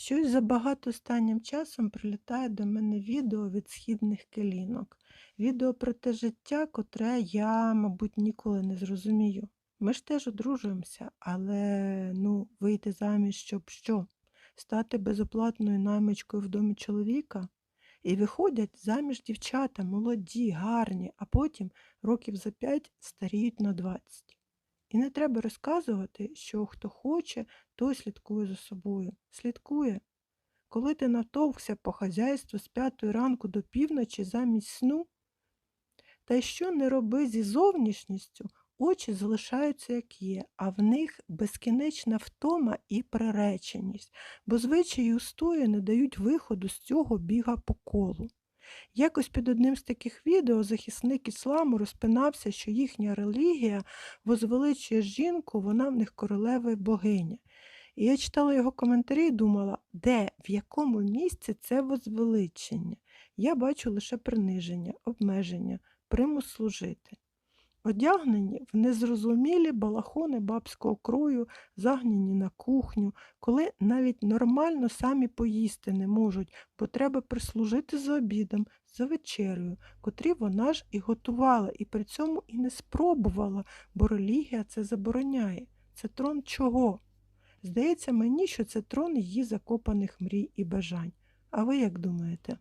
Щось забагато останнім часом прилітає до мене відео від східних келінок. Відео про те життя, котре я, мабуть, ніколи не зрозумію. Ми ж теж одружуємося, але ну, вийти заміж, щоб що? Стати безоплатною наймичкою в домі чоловіка? І виходять заміж дівчата, молоді, гарні, а потім років за п'ять старіють на 20. І не треба розказувати, що хто хоче, той слідкує за собою. Слідкує. Коли ти натовкся по хазяйству з п'ятої ранку до півночі замість сну, та що не роби зі зовнішністю, очі залишаються як є, а в них безкінечна втома і приреченість, бо звичаї устої не дають виходу з цього біга по колу. Якось під одним з таких відео захисник ісламу розпинався, що їхня релігія возвеличує жінку, вона в них королева богиня. І я читала його коментарі і думала, де, в якому місці це возвеличення. Я бачу лише приниження, обмеження, примус служити. Одягнені в незрозумілі балахони бабського крою, загнані на кухню, коли навіть нормально самі поїсти не можуть, бо треба прислужити за обідом, за вечерею, котрі вона ж і готувала, і при цьому і не спробувала, бо релігія це забороняє. Це трон чого? Здається мені, що це трон її закопаних мрій і бажань. А ви як думаєте?